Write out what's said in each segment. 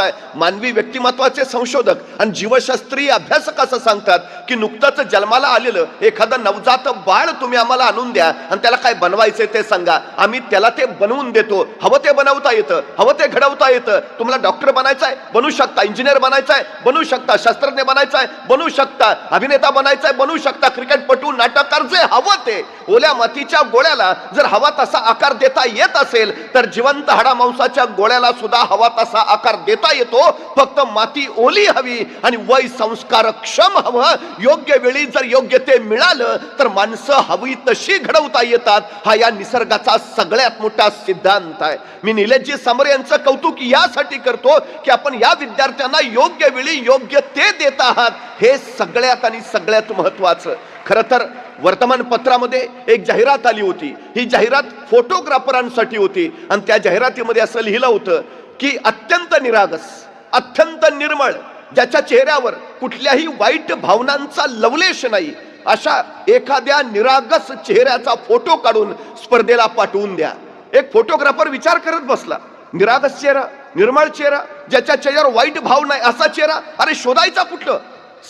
मानवी व्यक्तिमत्वाचे संशोधक आणि जीवशास्त्रीय अभ्यासक असं सांगतात की नुकतंच जन्माला आलेलं एखादं नवजात बाळ तुम्ही आम्हाला आणून द्या आणि त्याला काय बनवायचं ते सांगा. आम्ही त्याला ते बनवून देतो. हवं ते बनवता येतं. हवं ते घडवता येतं. तुम्हाला डॉक्टर बनायचं आहे बनू शकता. इंजिनियर बनायचं आहे बनू शकता. शास्त्रज्ञ बनायचं आहे बनू शकता. अभिनेता बनायचं आहे बनू शकता. क्रिकेटपटू नाटककार जे हवं ते. ओल्या मातीच्या गोळ्याला जर हवा तसा आकार देता येत असेल तर जिवंत हाडामांसाच्या गोळ्याला सुद्धा हवा तसा आकार देता येतो फक्त माती ओली हवी आणि वय संस्कार क्षम हवं. योग्य वेळी जर योग्य ते मिळालं तर माणसं हवी तशी घडवता येतात. हा या निसर्गाचा सगळ्यात मोठा सिद्धांत आहे. मी निलेशजी समर यांचं कौतुक यासाठी करतो की आपण या विद्यार्थ्यांना योग्य वेळी योग्य ते देत आहात. हे सगळ्यात आणि सगळ्यात महत्वाचं. खरं तर वर्तमानपत्रामध्ये एक जाहिरात आली होती. ही जाहिरात फोटोग्राफरांसाठी होती. आणि त्या जाहिरातीमध्ये असं लिहिलं होतं की अत्यंत निरागस अत्यंत निर्मळ ज्याच्या चेहऱ्यावर कुठल्याही वाईट भावनांचा लवलेश नाही अशा एखाद्या निरागस चेहऱ्याचा फोटो काढून स्पर्धेला पाठवून द्या. एक फोटोग्राफर विचार करत बसला. निरागस चेहरा निर्मळ चेहरा ज्याच्या चेहऱ्यावर वाईट भाव नाही असा चेहरा अरे शोधायचा कुठलं?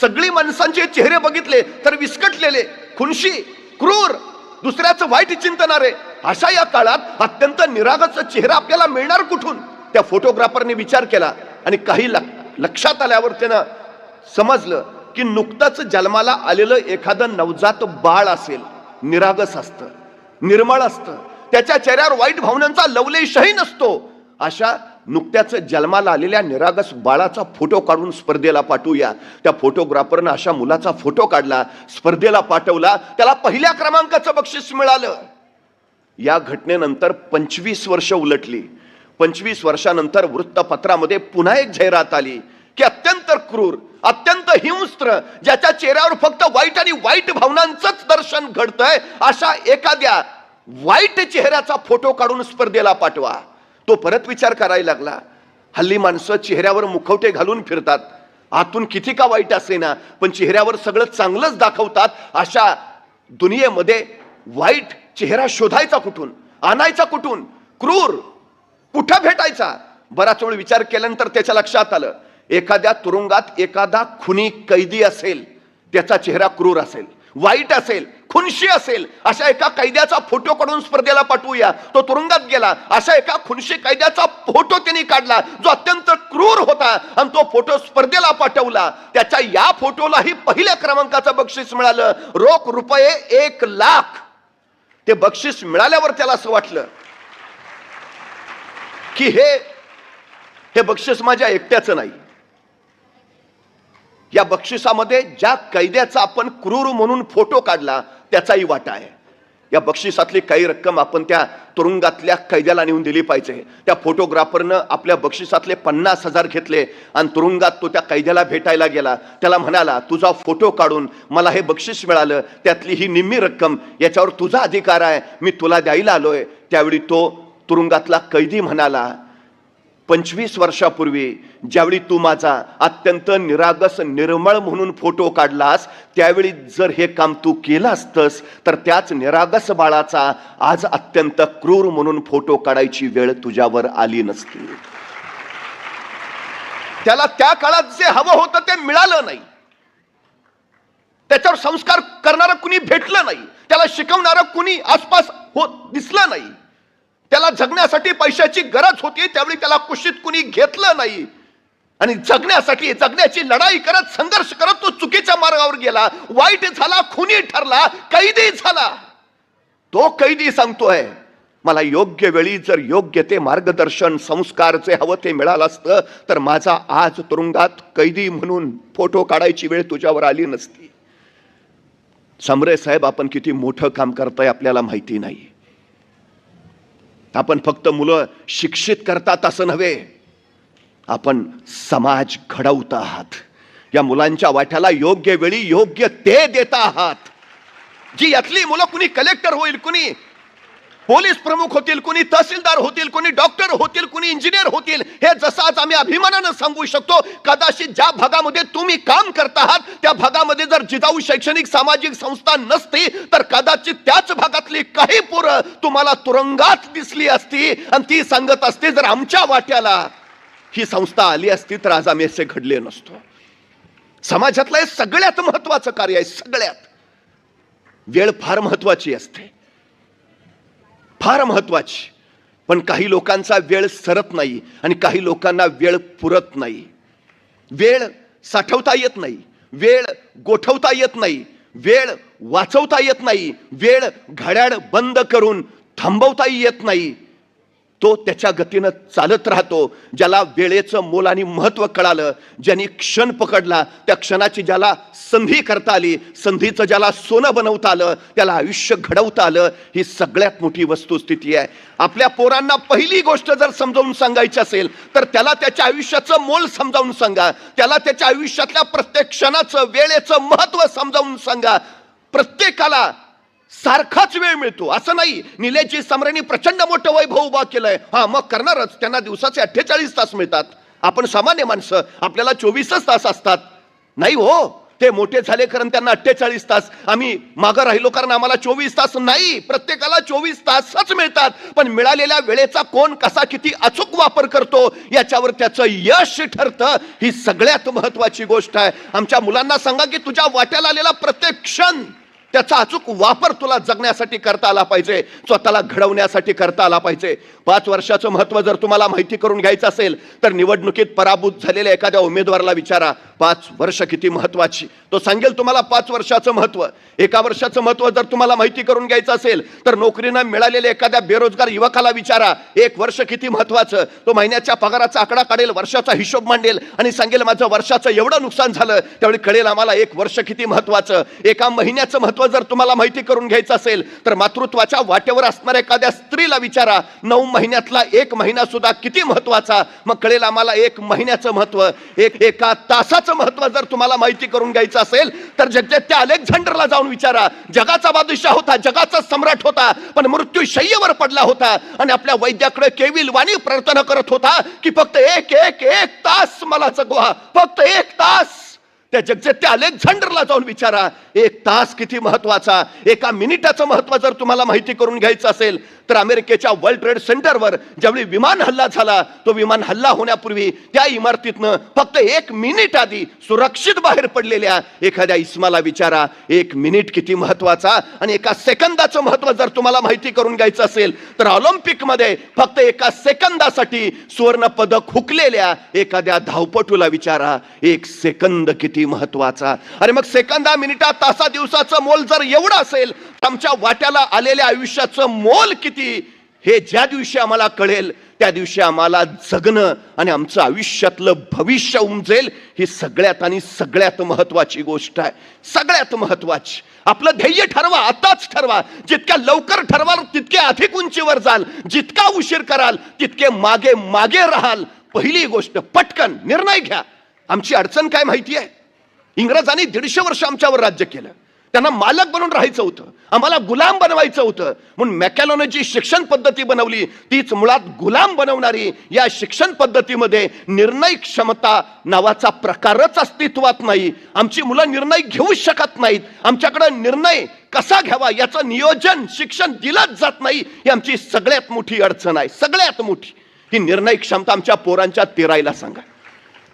सगळी माणसांचे चेहरे बघितले तर विस्कटलेले खुनशी क्रूर दुसऱ्याचं वाईट चिंतनारे अशा या काळात अत्यंत निरागस चेहरा आपल्याला मिळणार कुठून? त्या फोटोग्राफरने विचार केला आणि काही लक- लक्षात आल्यावर त्यानं समजलं की नुकतंच जन्माला आलेलं एखादं नवजात बाळ असेल निरागस असतं निर्मळ असतं त्याच्या चेहऱ्यावर वाईट भावनांचा लवलेशही नसतो अशा नुकत्याच जन्माला आलेल्या निरागस बाळाचा फोटो काढून स्पर्धेला पाठवूया. त्या फोटोग्राफरनं अशा मुलाचा फोटो काढला स्पर्धेला पाठवला त्याला पहिल्या क्रमांकाचं बक्षीस मिळालं. या घटनेनंतर पंचवीस वर्ष उलटली. पंचवीस वर्षानंतर वृत्तपत्रामध्ये पुन्हा एक जाहिरात आली की अत्यंत क्रूर अत्यंत हिंस्त्र ज्याच्या चेहऱ्यावर फक्त वाईट आणि वाईट भावनांचंच दर्शन घडतंय अशा एखाद्या वाईट चेहऱ्याचा फोटो काढून स्पर्धेला पाठवा. तो परत विचार करायला लागला. हल्ली माणसं चेहऱ्यावर मुखवटे घालून फिरतात. आतून किती का वाईट असे ना पण चेहऱ्यावर सगळं चांगलंच दाखवतात अशा दुनियेमध्ये वाईट चेहरा शोधायचा कुठून आणायचा कुठून? क्रूर कुठं भेटायचा? बराच वेळ विचार केल्यानंतर त्याच्या लक्षात आलं. एखाद्या तुरुंगात एखादा खुनी कैदी असेल त्याचा चेहरा क्रूर असेल वाईट असेल खुनशी असेल अशा एका कैद्याचा फोटो काढून स्पर्धेला पाठवूया. तो तुरुंगात गेला अशा एका खुनशी कैद्याचा फोटो त्यांनी काढला जो अत्यंत क्रूर होता. आणि तो फोटो स्पर्धेला पाठवला. त्याच्या या फोटोलाही पहिल्या क्रमांकाचं बक्षीस मिळालं. रोख रुपये एक लाख. ते बक्षीस मिळाल्यावर त्याला असं वाटलं की हे हे बक्षीस माझ्या एकट्याचं नाही. या बक्षिसामध्ये ज्या कैद्याचा आपण क्रूर म्हणून फोटो काढला त्याचाही वाटा आहे. या बक्षिसातली काही रक्कम आपण त्या तुरुंगातल्या कैद्याला नेऊन दिली पाहिजे. त्या फोटोग्राफरनं आपल्या बक्षिसातले पन्नास हजार घेतले आणि तुरुंगात तो त्या कैद्याला भेटायला गेला. त्याला म्हणाला तुझा फोटो काढून मला हे बक्षीस मिळालं. त्यातली ही निम्मी रक्कम याच्यावर तुझा अधिकार आहे. मी तुला द्यायला आलोय. त्यावेळी तो तुरुंगातला कैदी म्हणाला पंचवीस वर्षापूर्वी ज्यावेळी तू माझा अत्यंत निरागस निर्मळ म्हणून फोटो काढलास त्यावेळी जर हे काम तू केलं असतंस तर त्याच निरागस बाळाचा आज अत्यंत क्रूर म्हणून फोटो काढायची वेळ तुझ्यावर आली नसती. त्याला त्या काळात जे हवं होतं ते मिळालं नाही. त्याच्यावर संस्कार करणारं कुणी भेटलं नाही. त्याला शिकवणारं कुणी आसपास होत दिसलं नाही. त्याला जगण्यासाठी पैशाची गरज होती त्यावेळी त्याला कुशीत कुणी घेतलं नाही. आणि जगण्यासाठी जगण्याची लढाई करत संघर्ष करत तो चुकीच्या मार्गावर गेला. वाईट झाला खुनी ठरला कैदी झाला. तो कैदी सांगतोय मला योग्य वेळी जर योग्य ते मार्गदर्शन संस्कार जे हवं ते मिळालं असतं तर माझा आज तुरुंगात कैदी म्हणून फोटो काढायची वेळ तुझ्यावर आली नसती. समरे साहेब आपण किती मोठं काम करताय आपल्याला माहिती नाही. आपण फक्त मुलं शिक्षित करतात असं नव्हे. आपण समाज घडवत आहात. या मुलांच्या वाट्याला योग्य वेळी योग्य ते देत आहात. जी यातली मुलं कुणी कलेक्टर होईल कुणी पोलीस प्रमुख होतील कुणी तहसीलदार होतील कोणी डॉक्टर होतील कुणी इंजिनियर होतील हे जसं आज आम्ही अभिमानानं सांगू शकतो कदाचित ज्या भागामध्ये तुम्ही काम करत आहात त्या भागामध्ये जर जिजाऊ शैक्षणिक सामाजिक संस्था नसती तर कदाचित त्याच भागातली काही पोरं तुम्हाला तुरुंगात दिसली असती आणि ती सांगत असते जर आमच्या वाट्याला ही संस्था आली असती तर आज आम्ही असे घडले नसतो. समाजातलं हे सगळ्यात महत्वाचं कार्य आहे सगळ्यात. वेळ फार महत्वाची असते. फार महत्त्वाची पण काही लोकांचा वेळ सरत नाही आणि काही लोकांना वेळ पुरत नाही. वेळ साठवता येत नाही. वेळ गोठवता येत नाही. वेळ वाचवता येत नाही. वेळ घड्याळ बंद करून थांबवताही येत नाही. तो त्याच्या गतीनं चालत राहतो ज्याला वेळेचं मोल आणि महत्त्व कळालं ज्यांनी क्षण पकडला त्या क्षणाची ज्याला संधी करता आली संधीचं ज्याला सोनं बनवता आलं त्याला आयुष्य घडवता आलं ही सगळ्यात मोठी वस्तुस्थिती आहे. आपल्या पोरांना पहिली गोष्ट जर समजावून सांगायची असेल तर त्याला त्याच्या आयुष्याचं मोल समजावून सांगा. त्याला त्याच्या आयुष्यातल्या प्रत्येक क्षणाचं वेळेचं महत्त्व समजावून सांगा. प्रत्येकाला सारखाच वेळ मिळतो. असं नाही. निलेशजी समरेने प्रचंड मोठं वैभव उभा केलंय. हा मग करणारच. त्यांना दिवसाचे अठ्ठेचाळीस तास मिळतात. आपण सामान्य माणसं आपल्याला चोवीसच तास असतात. नाही हो. ते मोठे झाले कारण त्यांना अठ्ठेचाळीस तास. आम्ही मागं राहिलो कारण आम्हाला चोवीस तास नाही. प्रत्येकाला चोवीस तासच मिळतात. पण मिळालेल्या वेळेचा कोण कसा किती अचूक वापर करतो याच्यावर त्याचं यश ठरतं. ही सगळ्यात महत्वाची गोष्ट आहे. आमच्या मुलांना सांगा की तुझ्या वाट्याला आलेला प्रत्येक क्षण त्याचा अचूक वापर तुला जगण्यासाठी करता आला पाहिजे स्वतःला घडवण्यासाठी करता आला पाहिजे. पाच वर्षाचं महत्त्व जर तुम्हाला माहिती करून घ्यायचं असेल तर निवडणुकीत पराभूत झालेल्या एखाद्या उमेदवाराला विचारा. पाच वर्ष किती महत्वाची. तो सांगेल तुम्हाला पाच वर्षाचं महत्त्व. एका वर्षाचं महत्त्व जर तुम्हाला माहिती करून घ्यायचं असेल तर नोकरीनं मिळालेल्या एखाद्या बेरोजगार युवकाला विचारा एक वर्ष किती महत्वाचं. तो महिन्याच्या पगाराचा आकडा काढेल वर्षाचा हिशोब मांडेल आणि सांगेल माझं वर्षाचं एवढं नुकसान झालं त्यावेळी कळेल आम्हाला एक वर्ष किती महत्वाचं. एका महिन्याचं महत्त्व जर तुम्हाला माहिती करून घ्यायचं असेल तर मातृत्वाच्या वाटेवर असणाऱ्या एखाद्या स्त्रीला विचारा नऊ महिन्यातला एक महिना सुद्धा किती महत्त्वाचा. मग कळेल आम्हाला एक महिन्याचं महत्त्व. एक एका तासाचं महत्त्व जर तुम्हाला माहिती करून घ्यायचं असेल तर जगजेत्या अलेक्झांडरला जाऊन विचारा. जगाचा बादशाह होता जगाचा सम्राट होता पण मृत्यू शय्यवर पडला होता आणि आपल्या वैद्याकडे केविल वाणी प्रार्थना करत होता की फक्त एक एक एक तास मला जगवा फक्त एक तास. त्या जगजेत्या अलेक्झांडरला जाऊन विचारा एक तास किती महत्त्वाचा एका मिनिटाचं महत्त्व जर तुम्हाला माहिती करून घ्यायचं असेल तर अमेरिकेच्या वर्ल्ड ट्रेड सेंटरवर ज्यावेळी विमान हल्ला झाला तो विमान हल्ला होण्यापूर्वी त्या इमारतीतनं फक्त एक मिनिट आधी सुरक्षित बाहेर पडलेल्या एखाद्या इस्माला विचारा एक मिनिट किती महत्त्वाचा आणि एका सेकंदाचं महत्त्व जर तुम्हाला माहिती करून घ्यायचं असेल तर ऑलिम्पिकमध्ये फक्त एका सेकंदासाठी सुवर्ण पदक हुकलेल्या एखाद्या धावपटूला विचारा एक सेकंद किती महत्त्वाचा. अरे मग सेकंदा मिनिटा तासा दिवसाचं मोल जर एवढं असेल तर आमच्या वाट्याला आलेल्या आयुष्याचं मोल किती? हे ज्या दिवशी आम्हाला कळेल त्या दिवशी आम्हाला जगणं आणि आमचं आयुष्यातलं भविष्य उमजेल ही सगळ्यात आणि सगळ्यात महत्वाची गोष्ट आहे. सगळ्यात महत्वाची. आपलं ध्येय ठरवा आताच ठरवा. जितक्या लवकर ठरवाल तितके अधिक उंचीवर जाल. जितका उशीर कराल तितके मागे मागे राहाल. पहिली गोष्ट पटकन निर्णय घ्या. आमची अडचण काय माहिती आहे? इंग्रजांनी दीडशे वर्ष आमच्यावर राज्य केलं. त्यांना मालक बनून राहायचं होतं. आम्हाला गुलाम बनवायचं होतं. म्हणून मॅकॅलोने जी शिक्षण पद्धती बनवली. तीच मुळात गुलाम बनवणारी या शिक्षण पद्धतीमध्ये निर्णय क्षमता नावाचा प्रकारच अस्तित्वात नाही. आमची मुलं निर्णय घेऊ शकत नाहीत. आमच्याकडं निर्णय कसा घ्यावा याचं नियोजन शिक्षण दिलंच जात नाही ही आमची सगळ्यात मोठी अडचण आहे. सगळ्यात मोठी. ही निर्णय क्षमता आमच्या पोरांच्या तेरायला सांगा.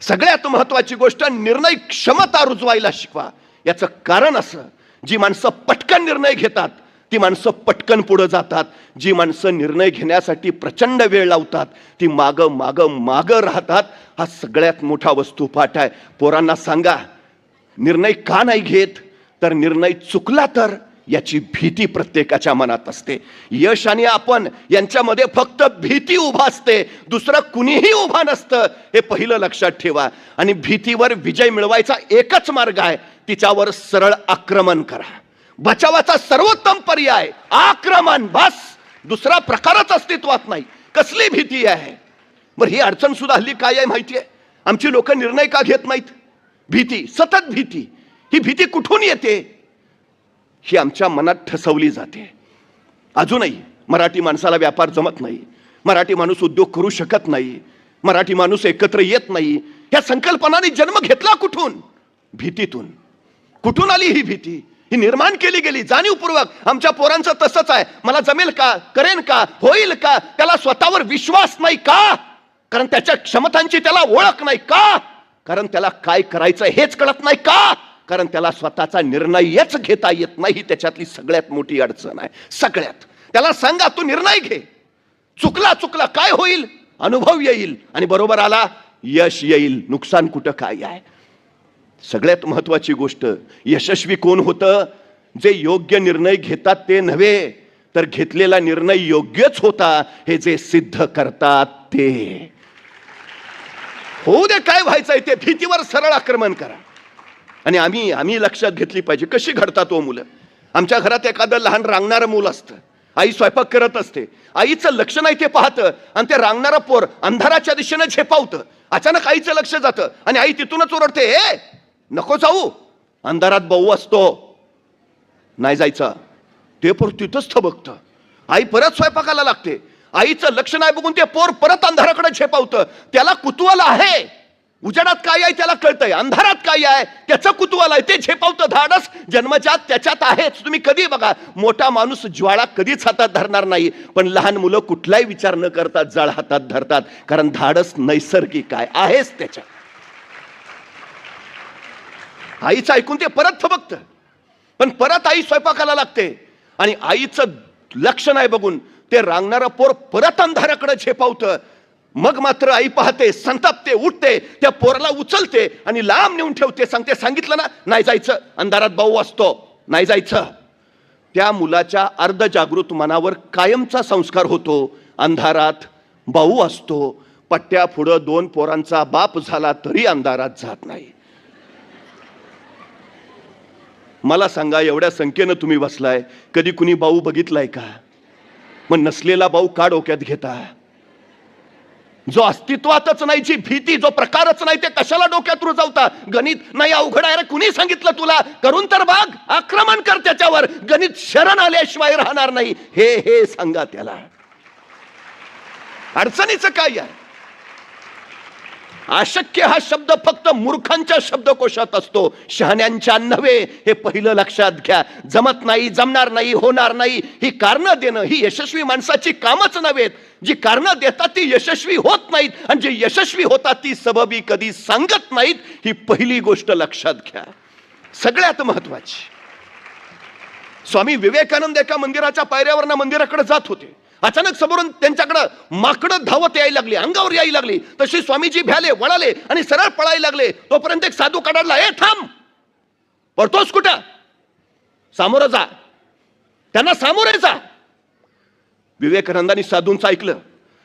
सगळ्यात महत्वाची गोष्ट निर्णय क्षमता रुजवायला शिकवा. याचं कारण असं जी माणसं पटकन निर्णय घेतात ती माणसं पटकन पुढं जातात. जी माणसं निर्णय घेण्यासाठी प्रचंड वेळ लावतात ती मागं मागं मागं राहतात. हा सगळ्यात मोठा वस्तुपाठ आहे. पोरांना सांगा निर्णय का नाही घेत? तर निर्णय चुकला तर याची भीती प्रत्येकाच्या मनात असते. यश आणि आपण यांच्यामध्ये फक्त भीती उभा असते. दुसरं कुणीही उभा नसतं. हे पहिलं लक्षात ठेवा. आणि भीतीवर विजय मिळवायचा एकच मार्ग आहे. तिच्यावर सरळ आक्रमण करा. बचावाचा सर्वोत्तम पर्याय. आक्रमण बस. दुसरा प्रकारच अस्तित्वात नाही. कसली भीती आहे? बरं ही अडचण सुद्धा हल्ली काय आहे माहिती आहे? आमची लोक निर्णय का घेत नाहीत? भीती सतत भीती. ही भीती कुठून येते? ही आमच्या मनात ठसवली जाते. अजूनही मराठी माणसाला व्यापार जमत नाही. मराठी माणूस उद्योग करू शकत नाही. मराठी माणूस एकत्र येत नाही. या संकल्पनाने जन्म घेतला कुठून? भीतीतून. कुठून आली ही भीती? ही निर्माण केली गेली जाणीवपूर्वक. आमच्या पोरांचं तसंच आहे. मला जमेल का? करेन का? होईल का? त्याला स्वतःवर विश्वास नाही का? कारण त्याच्या क्षमतांची त्याला ओळख नाही का? कारण त्याला काय करायचं हेच कळत नाही का? कारण त्याला स्वतःचा निर्णयच घेता येत नाही. त्याच्यातली सगळ्यात मोठी अडचण आहे. सगळ्यात. त्याला सांगा तू निर्णय घे. चुकला चुकला काय होईल? अनुभव येईल. आणि बरोबर आला यश येईल. नुकसान कुठं काय आहे? सगळ्यात महत्वाची गोष्ट यशस्वी कोण होतं? जे योग्य निर्णय घेतात ते नव्हे तर घेतलेला निर्णय योग्यच होता हे जे सिद्ध करतात ते. होऊ दे काय व्हायचंय ते. भीतीवर सरळ आक्रमण करा. आणि आम्ही आम्ही लक्षात घेतली पाहिजे कशी घडतात तो मुलं? आमच्या घरात एखादं लहान रांगणारं मूल असतं. आई स्वयंपाक करत असते. आईचं लक्ष नाही ते पाहतं आणि ते रांगणारं पोर अंधाराच्या दिशेनं झेपावतं. अचानक आईचं लक्ष जातं आणि आई तिथूनच ओरडते ए नको जाऊ. अंधारात भाऊ असतो. नाही जायचं. ते पोर तिथंच थबकतं. आई परत स्वयंपाकाला लागते. आईचं लक्ष नाही बघून ते पोर परत अंधाराकडे झेपावतं. त्याला कुतूहल आहे. उजेडात काय आहे त्याला कळतंय अंधारात काय आहे त्याचं कुतूहल आहे ते झेपावतं धाडस जन्मजात त्याच्यात आहेच. तुम्ही कधी बघा मोठा माणूस ज्वाळा कधीच हातात धरणार नाही पण लहान मुलं कुठलाही विचार न करता जळ हातात धरतात कारण धाडस नैसर्गिक आहे आहेच त्याच्या आईचं ऐकून ते परत थबकतं. पण परत आई स्वयंपाकाला लागते आणि आईचं लक्ष नाही बघून ते रांगणारं पोर परत अंधाराकडे झेपावतं मग मात्र आई पाहते संतापते उठते त्या पोराला उचलते आणि लांब नेऊन ठेवते. सांगते सांगितलं ना नाही जायचं. अंधारात भाऊ असतो. नाही जायचं. त्या मुलाच्या अर्धजागृत मनावर कायमचा संस्कार होतो. अंधारात भाऊ असतो. पट्ट्या पुढं दोन पोरांचा बाप झाला तरी अंधारात जात नाही. मला सांगा एवढ्या संख्येनं तुम्ही बसलाय. कधी कुणी भाऊ बघितलाय का? मग नसलेला भाऊ का डोक्यात घेता? जो अस्तित्वातच नाही जी भीती जो प्रकारच नाही ते कशाला डोक्यात रुजवता? गणित नाही अवघड आहे कुणी सांगितलं तुला? करून तर बाग आक्रमण कर त्याच्यावर. गणित शरण आल्याशिवाय राहणार नाही. हे हे सांगा त्याला. अडचणीचं काय आहे? अशक्य हा शब्द फक्त मूर्खांच्या शब्दकोशात असतो. शहाण्यांच्या नव्हे हे पहिलं लक्षात घ्या. जमत नाही जमणार नाही होणार नाही ही कारणं देणं ही यशस्वी माणसाची कामच नव्हेत जी कारणं देतात ती यशस्वी होत नाहीत. आणि जे यशस्वी होतात ती सबबी कधी सांगत नाहीत ही पहिली गोष्ट लक्षात घ्या. सगळ्यात महत्वाची. स्वामी विवेकानंद एका मंदिराच्या पायऱ्यावरनं मंदिराकडे जात होते. अचानक समोरून त्यांच्याकडं माकडं धावत यायला लागली अंगावर यायला लागली. तशी स्वामीजी भ्याले वळाले आणि सरळ पळायला लागले. तोपर्यंत एक साधू कडाडला ए थांब! पडतोस कुठं? सामोरं जा. त्यांना सामोरे जा. विवेकानंदांनी साधूंचं ऐकलं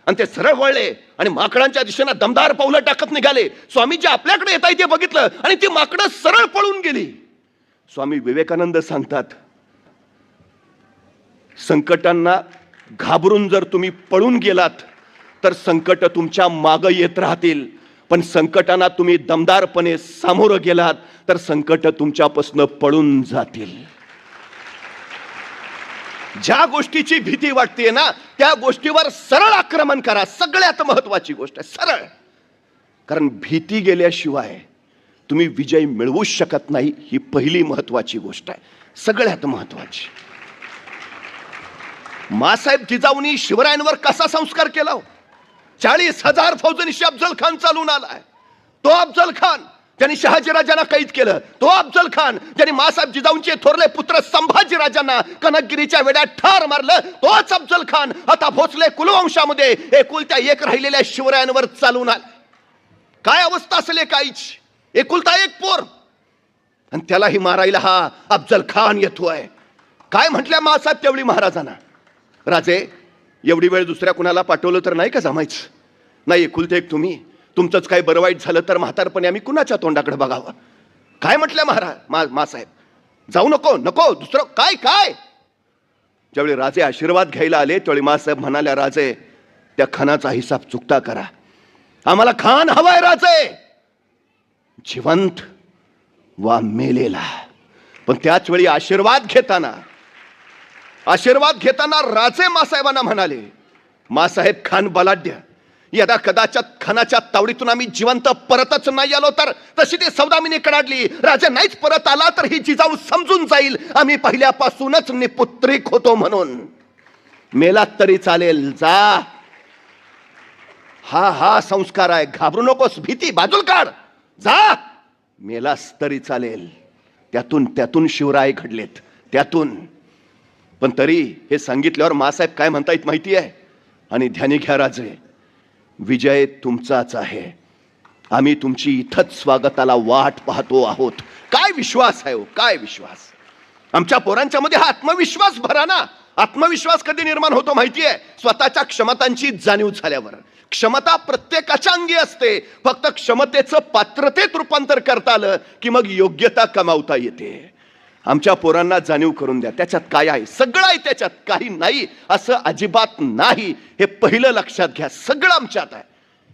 आणि ते सरळ वळले आणि माकडांच्या दिशेनं दमदार पावलं टाकत निघाले. स्वामीजी आपल्याकडे येत ते बघितलं आणि ती माकडं सरळ पळून गेली. स्वामी विवेकानंद सांगतात संकटांना घाबरून जर तुम्ही पळून गेलात तर संकट तुमच्या माग येत राहतील. पण संकटांना तुम्ही दमदारपणे सामोरं गेलात तर संकट तुमच्यापासून पळून जातील. ज्या गोष्टीची भीती वाटते ना त्या गोष्टीवर सरळ आक्रमण करा. सगळ्यात महत्वाची गोष्ट आहे सरळ. कारण भीती गेल्याशिवाय तुम्ही विजय मिळवूच शकत नाही ही पहिली महत्वाची गोष्ट आहे. सगळ्यात महत्वाची मासाहेब जिजाऊनी शिवरायांवर कसा संस्कार केला हो? चाळीस हजार फौजनीशी अफजल खान चालून आलाय. तो अफजल खान त्यांनी शहाजीराजांना कैद केलं तो अफजल खान ज्यांनी मासाहेब जिजाऊंचे थोरले पुत्र संभाजीराजांना कनकगिरीच्या वेड्यात ठार मारलं तोच अफजल खान आता भोसले कुलवंशामध्ये एकुलत्या एक राहिलेल्या शिवरायांवर चालून आला काय अवस्था असेल एकाईची एकुलता एक पोर. आणि त्यालाही मारायला हा अफजल खान येतोय. काय म्हटल्या मासाहेब तेवढी महाराजांना? राजे एवढी वेळ दुसऱ्या कुणाला पाठवलं तर नाही का जमायचं? नाही एकुलते एक तुम्ही. तुमचंच काही बरं वाईट झालं तर म्हातारपणे आम्ही कुणाच्या तोंडाकडे बघावं? काय म्हटलं महाराज मा मासाहेब? जाऊ नको नको दुसरं काय काय? ज्यावेळी राजे आशीर्वाद घ्यायला आले त्यावेळी मासाहेब म्हणाल्या राजे त्या खानाचा हिसाब चुकता करा. आम्हाला खान हवाय राजे. जिवंत वा मेलेला. पण त्याच वेळी आशीर्वाद घेताना आशीर्वाद घेताना राजे मासाहेबांना म्हणाले मासाहेब खान बलाढ्य. यदा कदाचित खानाच्या तावडीतून आम्ही जिवंत परतच नाही आलो तर तशी ती सौदामिनी कडाडली. राजा नाहीच परत आला तर ही जिजाऊ समजून जाईल. आम्ही पहिल्यापासूनच निपुत्रिक होतो म्हणून. मेलात तरी चालेल. जा. हा हा संस्कार आहे. घाबरू नकोस. भीती बाजूल काढ जा. मेलास तरी चालेल. त्यातून त्यातून शिवराय घडलेत. त्यातून पण तरी हे सांगितल्यावर मासाहेब काय म्हणतायत माहिती आहे? आणि ध्यानी घ्या राजे विजय तुमचाच आहे. आम्ही तुमची इथंच स्वागताला वाट पाहतो आहोत. काय विश्वास आहे हो? काय विश्वास? आमच्या पोरांच्या मध्ये हा आत्मविश्वास भरा ना. आत्मविश्वास कधी निर्माण होतो माहिती आहे? स्वतःच्या क्षमतांची जाणीव झाल्यावर. क्षमता प्रत्येकाच्या अंगी असते. फक्त क्षमतेचं पात्रतेत रूपांतर करता आलं की मग योग्यता कमावता येते. आमच्या पोरांना जाणीव करून द्या. त्याच्यात काय आहे? सगळं आहे त्याच्यात. काही नाही. असं अजिबात नाही. हे पहिलं लक्षात घ्या. सगळं आमच्यात आहे.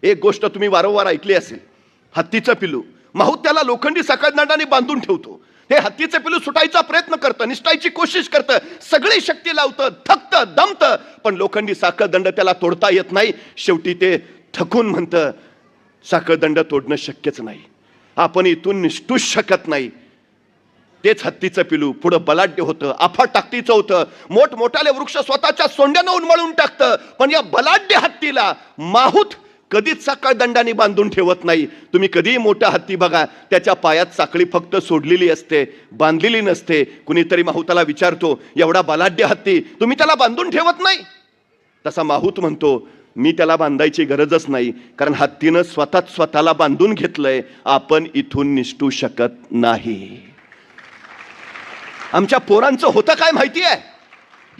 एक गोष्ट तुम्ही वारंवार ऐकली असेल. हत्तीचं पिलू. माहूत त्याला लोखंडी सकळदंडाने बांधून ठेवतो. हे हत्तीचं पिलू सुटायचा प्रयत्न करतं निसटायची कोशिश करतं. सगळी शक्ती लावतं थकतं दमतं. पण लोखंडी साखळदंड त्याला तोडता येत नाही. शेवटी ते थकून म्हणतं साखळदंड तोडणं शक्यच नाही. आपण इथून निष्ठूच शकत नाही. तेच हत्तीचं पिलू. पुढं बलाढ्य होतं आफा टाकतीचं होतं. मोठमोठाले वृक्ष स्वतःच्या सोंड्यानं उन्मळून टाकतं. पण या बलाढ्य हत्तीला माहूत कधीच साखळ दंडाने बांधून ठेवत नाही. तुम्ही कधीही मोठा हत्ती बघा त्याच्या पायात साखळी फक्त सोडलेली असते बांधलेली नसते. कुणीतरी माहुताला विचारतो एवढा बलाढ्य हत्ती तुम्ही त्याला बांधून ठेवत नाही? तसा माहूत म्हणतो मी त्याला बांधायची गरजच नाही कारण हत्तीनं स्वतःच स्वतःला बांधून घेतलंय. आपण इथून निष्ठू शकत नाही. आमच्या पोरांचं होतं काय माहिती आहे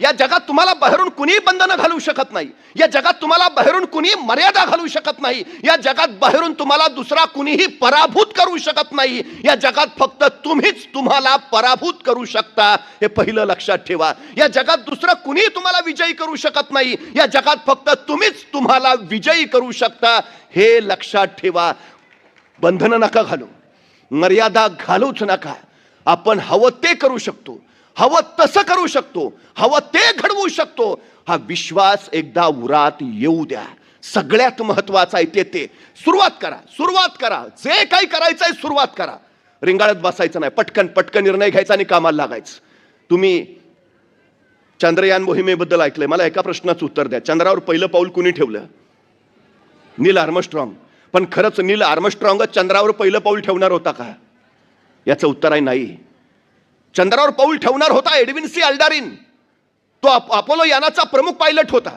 या जगात तुम्हाला बाहेरून कुणी बंधनं घालू शकत नाही. या जगात तुम्हाला बाहेरून कुणी मर्यादा घालू शकत नाही. या जगात बाहेरून तुम्हाला दुसरा कुणीही पराभूत करू शकत नाही. या जगात फक्त तुम्हीच तुम्हाला पराभूत करू शकता. हे पहिलं लक्षात ठेवा. या जगात दुसरं कुणी तुम्हाला विजयी करू शकत नाही. या जगात फक्त तुम्हीच तुम्हाला विजयी करू शकता. हे लक्षात ठेवा. बंधनं नका घालू. मर्यादा घालूच नका. आपण हवं ते करू शकतो. हवं तसं करू शकतो. हवं ते घडवू शकतो. हा विश्वास एकदा उरात येऊ द्या. सगळ्यात महत्वाचं आहे ते. ते सुरुवात करा. सुरुवात करा. जे काही करायचं आहे सुरुवात करा. रिंगाळत बसायचं नाही. पटकन पटकन निर्णय घ्यायचा आणि कामाला लागायचं. तुम्ही चंद्रयान मोहिमेबद्दल ऐकलंय. मला एका प्रश्नाचं उत्तर द्या. चंद्रावर पहिलं पाऊल कुणी ठेवलं? Neil Armstrong. पण खरंच नील आर्मस्ट्रॉंगच चंद्रावर पहिलं पाऊल ठेवणार होता का? याचं उत्तर आहे नाही. चंद्रावर पाऊल ठेवणार होता एडविन सी अल्डारिन. तो अपोलो यानाचा प्रमुख पायलट होता.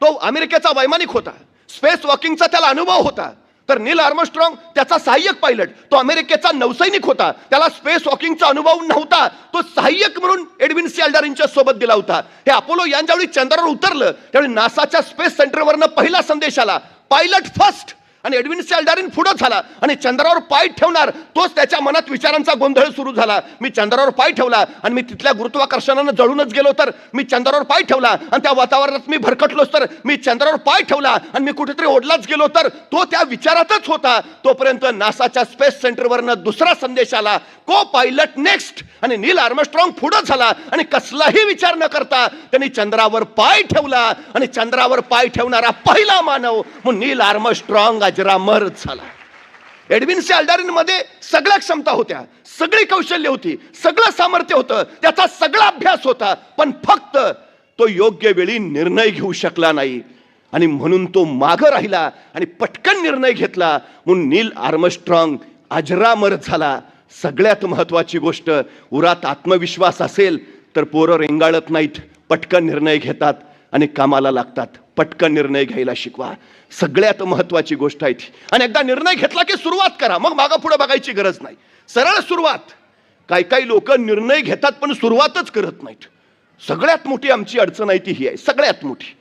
तो अमेरिकेचा वैमानिक होता. स्पेस वॉकिंगचा त्याला अनुभव होता. तर नील आर्मस्ट्रॉंग त्याचा सहाय्यक पायलट. तो अमेरिकेचा नौसैनिक होता. त्याला स्पेस वॉकिंगचा अनुभव नव्हता. तो सहाय्यक म्हणून एडविन सी अल्डारिनच्या सोबत दिला होता. हे अपोलो यांच्यावेळी चंद्रावर उतरलं त्यावेळी नासाच्या स्पेस सेंटरवरनं पहिला संदेश आला. Pilot first. आणि एडविन सेल्डारिन पुढं झाला आणि चंद्रावर पाय ठेवणार तोच त्याच्या मनात विचारांचा गोंधळ सुरू झाला. मी चंद्रावर पाय ठेवला आणि मी तिथल्या गुरुत्वाकर्षणानं जळूनच गेलो तर मी चंद्रावर पाय ठेवला आणि त्या वातावरणात मी भरकटलोच तर मी चंद्रावर पाय ठेवला आणि मी कुठेतरी ओढलाच गेलो तर तो त्या विचारातच होता. तोपर्यंत नासाच्या स्पेस सेंटरवरनं दुसरा संदेश आला. को पायलट नेक्स्ट? आणि नील आर्मस्ट्रॉंग पुढं झाला आणि कसलाही विचार न करता त्यांनी चंद्रावर पाय ठेवला आणि चंद्रावर पाय ठेवणारा पहिला मानव म्हणून नील आर्मस्ट्रॉंग अजरामर झाला. एडविन सी मध्ये सगळ्या क्षमता होत्या सगळी कौशल्य होती सगळं सामर्थ्य होतं त्याचा सगळा अभ्यास होता पण फक्त तो योग्य वेळी निर्णय घेऊ शकला नाही. आणि म्हणून तो मागं राहिला आणि पटकन निर्णय घेतला म्हणून नील आर्मस्ट्रॉंग अजरामर झाला. सगळ्यात महत्वाची गोष्ट उरात आत्मविश्वास असेल तर पोरं रेंगाळत नाहीत पटकन निर्णय घेतात आणि कामाला लागतात. पटकन निर्णय घ्यायला शिकवा. सगळ्यात महत्वाची गोष्ट आहे ती. आणि एकदा निर्णय घेतला की सुरुवात करा. मग मागा पुढे बघायची गरज नाही. सरळ सुरुवात. काही काही लोक निर्णय घेतात पण सुरुवातच करत नाहीत. सगळ्यात मोठी आमची अडचण आहे ती ही आहे. सगळ्यात मोठी.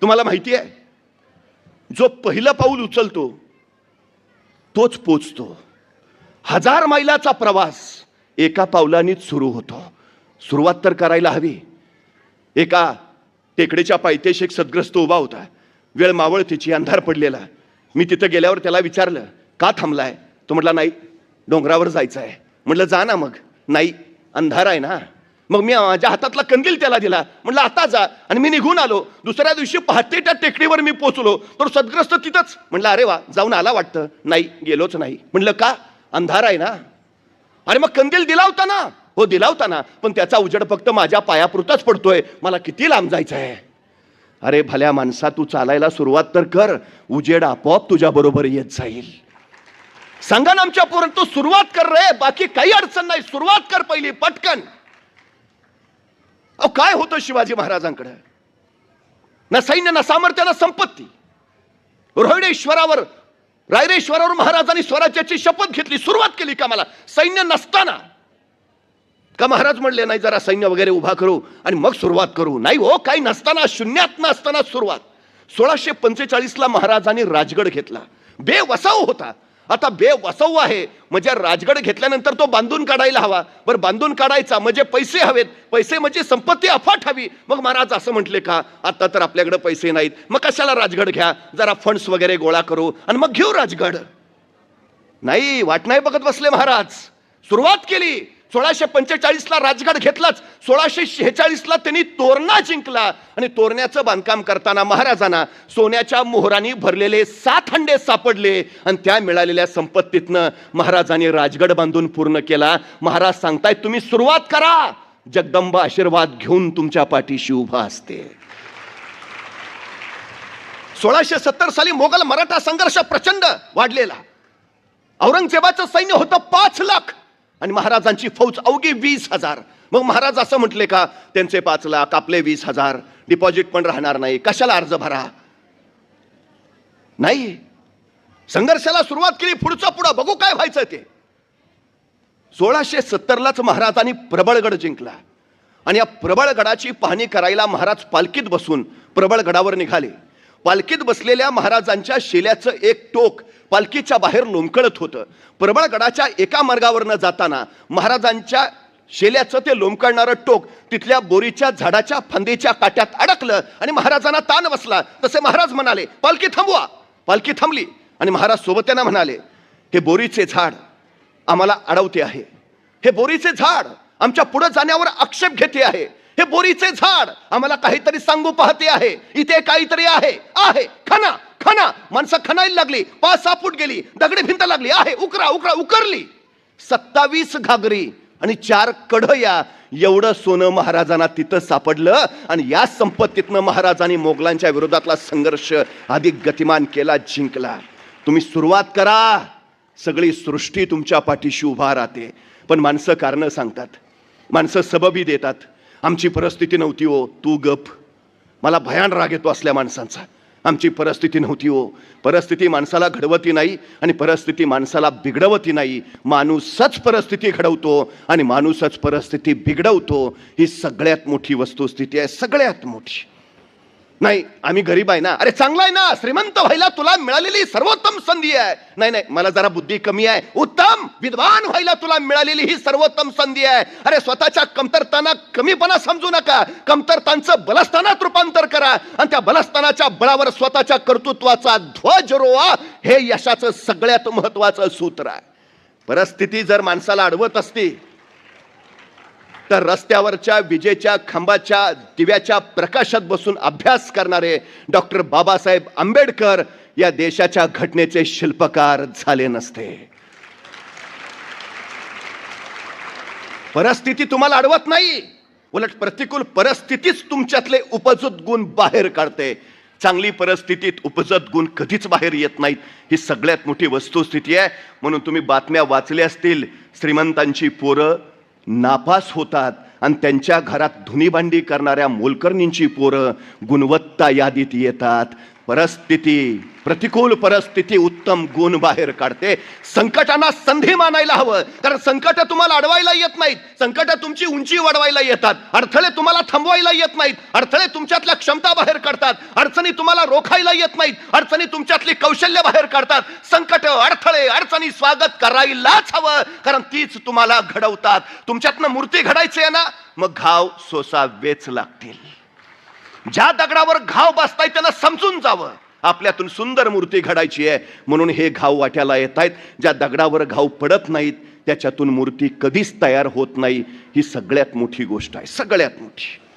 तुम्हाला माहिती आहे? जो पहिलं पाऊल उचलतो तोच पोचतो. हजार मैलाचा प्रवास एका पावलानेच सुरू होतो. सुरुवात तर करायला हवी. एका टेकडीच्या पायथ्याशी एक सद्ग्रस्त उभा होता. वेळ मावळ तिची अंधार पडलेला. मी तिथं गेल्यावर त्याला विचारलं का थांबलाय? तो म्हटला नाही डोंगरावर जायचं आहे म्हटलं जा ना मग. नाही अंधार आहे ना. मग मी माझ्या हातातला कंदील त्याला दिला. म्हटलं आता जा. आणि मी निघून आलो. दुसऱ्या दिवशी पहाटे त्या टेकडीवर मी पोचलो तर सद्ग्रस्त तिथंच. म्हटलं अरे वा जाऊन आला वाटतं. नाही गेलोच नाही. म्हटलं का? अंधार आहे ना. अरे मग कंदील दिला होता ना. हो दिला होता ना. पण त्याचा उजेड फक्त माझ्या पायापुरताच पडतोय. मला किती लांब जायचं आहे अरे भल्या माणसा तू चालायला सुरुवात तर कर. उजेड आपोआप तुझ्या बरोबर येत जाईल. सांगा ना आमच्या पोरण तू सुरुवात कर रे. बाकी काही अडचण नाही. सुरुवात कर पहिली पटकन. अहो काय होतं शिवाजी महाराजांकडे? ना सैन्य ना सामर्थ्य ना संपत्ती. रोहिडेश्वरावर रायरेश्वरावर महाराजांनी स्वराज्याची शपथ घेतली. सुरुवात केली का मला सैन्य नसताना. का महाराज म्हणले नाही जरा सैन्य वगैरे उभा करू आणि मग सुरुवात करू. नाही हो काही नसताना शून्यात नसताना सुरुवात. सोळाशे पंचेचाळीसला महाराजांनी राजगड घेतला. बेवसाव होता. आता बेवसाव आहे. म्हणजे राजगड घेतल्यानंतर तो बांधून काढायला हवा. बरं बांधून काढायचा म्हणजे पैसे हवेत. पैसे म्हणजे संपत्ती अफाट हवी. मग महाराज असं म्हटले का आता तर आपल्याकडे पैसे नाहीत. मग कशाला राजगड घ्या? जरा फंड्स वगैरे गोळा करू आणि मग घेऊ राजगड. नाही वाट नाही बघत बसले महाराज. सुरुवात केली. सोळाशे पंचेचाळीसला राजगड घेतलाच. सोळाशे शेहेचाळीसला त्यांनी तोरणा जिंकला. आणि तोरण्याचं बांधकाम करताना महाराजांना सोन्याच्या मोहरांनी भरलेले सात हंडे सापडले. आणि त्या मिळालेल्या संपत्तीतनं महाराजांनी राजगड बांधून पूर्ण केला. महाराज सांगतायत तुम्ही सुरुवात करा. जगदंबा आशीर्वाद घेऊन तुमच्या पाठीशी उभा असते. सोळाशे सत्तर साली मोगल मराठा संघर्ष प्रचंड वाढलेला. औरंगजेबाचं सैन्य होतं पाच लाख. आणि महाराजांची फौज अवघी वीस हजार. मग महाराज असं म्हटले का? त्यांचे पाच लाख आपले वीस हजार. डिपॉझिट पण राहणार नाही. कशाला अर्ज भरा? नाही. संघर्षाला सुरुवात केली पुढचं पुढं. बघू काय व्हायचं ते. सोळाशे सत्तरलाच महाराजांनी प्रबळगड जिंकला. आणि या प्रबळगडाची पाहणी करायला महाराज पालखीत बसून प्रबळगडावर निघाले. पालखीत बसलेल्या महाराजांच्या शेल्याचं एक टोक पालखीच्या बाहेर लोंबकळत होतं. प्रबळगडाच्या एका मार्गावरनं जाताना महाराजांच्या शेल्याचं ते लोंबकळणारं टोक तिथल्या बोरीच्या झाडाच्या फांदीच्या काट्यात अडकलं आणि महाराजांना ताण बसला. तसे महाराज म्हणाले पालखी थांबवा. पालखी थांबली आणि महाराज सोबत्यांना म्हणाले हे बोरीचे झाड आम्हाला अडवते आहे. हे बोरीचे झाड आमच्या पुढे जाण्यावर आक्षेप घेते आहे. हे बोरीचे झाड आम्हाला काहीतरी सांगू पाहते आहे. इथे काहीतरी आहे. आहे. खना खना माणसं खणायला लागली. पाच सहा फूट गेली. दगडी भिंत लागली. आहे. उकरा उकरा उकरली. सत्तावीस घागरी आणि चार कढया. एवढं सोनं महाराजांना तिथं सापडलं आणि या संपत्तीतनं महाराजांनी मोगलांच्या विरोधातला संघर्ष अधिक गतिमान केला जिंकला. तुम्ही सुरुवात करा. सगळी सृष्टी तुमच्या पाठीशी उभा राहते. पण माणसं कारणं सांगतात. माणसं सबबी देतात. आमची परिस्थिती नव्हती हो तू गप. मला भयान राग येतो असल्या माणसांचा. आमची परिस्थिती नव्हती हो. परिस्थिती माणसाला घडवती नाही आणि परिस्थिती माणसाला बिघडवती नाही. माणूसच परिस्थिती घडवतो आणि माणूसच परिस्थिती बिघडवतो. ही सगळ्यात मोठी वस्तुस्थिती आहे सगळ्यात मोठी. नाही आम्ही गरीब आहे ना. अरे चांगला आहे ना. श्रीमंत व्हायला तुला मिळालेली सर्वोत्तम संधी आहे. नाही नाही मला जरा बुद्धी कमी आहे. उत्तम विद्वान व्हायला तुला मिळालेली ही सर्वोत्तम संधी आहे. अरे स्वतःच्या कमतरताना कमीपणा समजू नका. कमतरतांचं बलस्थानात रूपांतर करा आणि त्या बलस्थानाच्या बळावर स्वतःच्या कर्तृत्वाचा ध्वज रोवा. हे यशाचं सगळ्यात महत्वाचं सूत्र आहे. परिस्थिती जर माणसाला अडवत असती तर रस्त्यावरच्या विजेच्या खांबाच्या दिव्याच्या प्रकाशात बसून अभ्यास करणारे डॉक्टर बाबासाहेब आंबेडकर या देशाच्या घटनेचे शिल्पकार झाले नसते. परिस्थिती तुम्हाला अडवत नाही. उलट प्रतिकूल परिस्थितीच तुमच्यातले उपजत गुण बाहेर काढते. चांगली परिस्थितीत उपजत गुण कधीच बाहेर येत नाहीत. ही सगळ्यात मोठी वस्तुस्थिती आहे. म्हणून तुम्ही बातम्या वाचल्या असतील. श्रीमंतांची पोरं नापास होतात आणि त्यांच्या घरात धुनीभांडी करणाऱ्या मोलकर्णींची पोरं गुणवत्ता यादीत येतात. परिस्थिती प्रतिकूल परिस्थिती उत्तम गुण बाहेर काढते. संकटांना संधी मानायला हवं. कारण संकट तुम्हाला अडवायला येत नाहीत. संकट तुमची उंची वाढवायला येतात. अडथळे तुम्हाला थांबवायला येत नाहीत. अडथळे तुमच्यातल्या क्षमता बाहेर काढतात. अडचणी तुम्हाला रोखायला येत नाहीत. अडचणी तुमच्यातली कौशल्य बाहेर काढतात. संकट अडथळे अडचणी स्वागत करायलाच हवं. कारण तीच तुम्हाला घडवतात. तुमच्यातनं मूर्ती घडायची आहे ना? मग घाव सोसा वेच लागतील. ज्या दगडावर घाव बसताय त्यांना समजून जावं. आपल्यातून सुंदर मूर्ती घडायची आहे. म्हणून हे घाव वाट्याला येत आहेत ज्या दगडावर घाव पडत नाहीत त्याच्यातून मूर्ती कधीच तयार होत नाही. ही सगळ्यात मोठी गोष्ट आहे. सगळ्यात मोठी.